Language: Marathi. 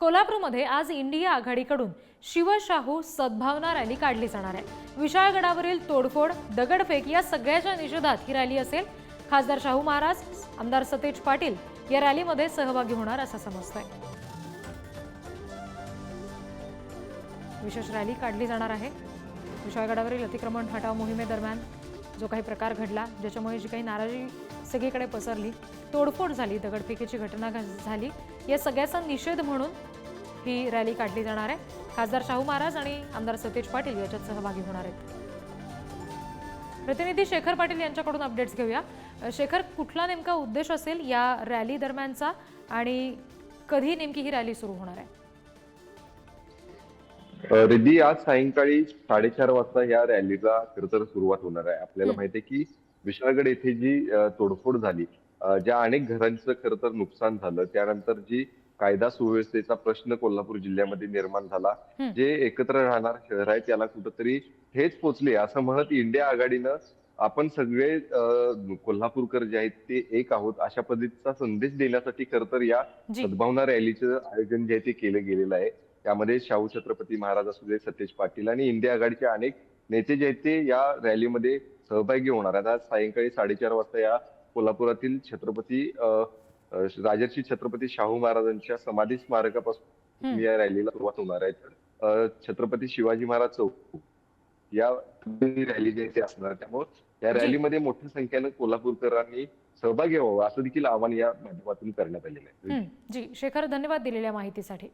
कोल्हापूरमध्ये आज इंडिया आघाडीकडून शिवशाहू सद्भावना रॅली काढली जाणार आहे. विशाळगडावरील तोडफोड दगडफेक या सगळ्याच्या निषेधात ही रॅली असेल. खासदार शाहू महाराज आमदार सतेज पाटील या रॅलीमध्ये सहभागी होणार असं समजतंय. विशेष रॅली काढली जाणार आहे. विशाळगडावरील अतिक्रमण हटाव मोहिमेदरम्यान जो काही प्रकार घडला ज्याच्यामुळे जी काही नाराजी सगळीकडे पसरली तोडफोड झाली दगडफेकीची घटना घ- झाली या सगळ्याचा निषेध म्हणून ही रॅली काढली जाणार आहे. खासदार शाहू महाराज आणि आमदार सतेज पाटील याच्यात सहभागी होणार आहेत. प्रतिनिधी शेखर पाटील यांच्याकडून अपडेट्स घेऊया. शेखर कुठला नेमका उद्देश असेल या रॅली दरम्यानचा आणि कधी नेमकी ही रॅली सुरू होणार आहे? रिद्धी आज सायंकाळी साडेचार वाजता या रॅलीला खर तर सुरुवात होणार आहे. आपल्याला माहिती आहे की विशाळगड येथे जी तोडफोड झाली ज्या अनेक घरांचं खर तर नुकसान झालं त्यानंतर जी कायदा सुव्यवस्थेचा प्रश्न कोल्हापूर जिल्ह्यामध्ये निर्माण झाला. जे एकत्र राहणार शहर आहे त्याला कुठंतरी ठेच पोचले असं म्हणत इंडिया आघाडीनं आपण सगळे कोल्हापूरकर जे आहेत ते एक आहोत अशा पद्धतीचा संदेश देण्यासाठी खर तर या सद्भावना रॅलीचं आयोजन जे आहे ते केलं गेलेलं आहे. त्यामध्ये शाहू छत्रपती महाराज असू दे सतेज पाटील आणि इंडिया आघाडीचे अनेक नेते जे आहेत ते या रॅलीमध्ये सहभागी होणार आहेत. आज सायंकाळी साडेचार वाजता या कोल्हापुरातील छत्रपती राजर्षी छत्रपती शाहू महाराजांच्या समाधी स्मारकापासून. या रॅलीला सुरुवात होणार आहे. छत्रपती शिवाजी महाराज चौक. या रॅली जी आहे ते असणार. त्यामुळे या. रॅलीमध्ये मोठ्या संख्येनं कोल्हापूरकरांनी सहभागी व्हावं असं देखील आवाहन या माध्यमातून करण्यात आलेलं आहे हं, जी शेखर धन्यवाद दिलेल्या माहितीसाठी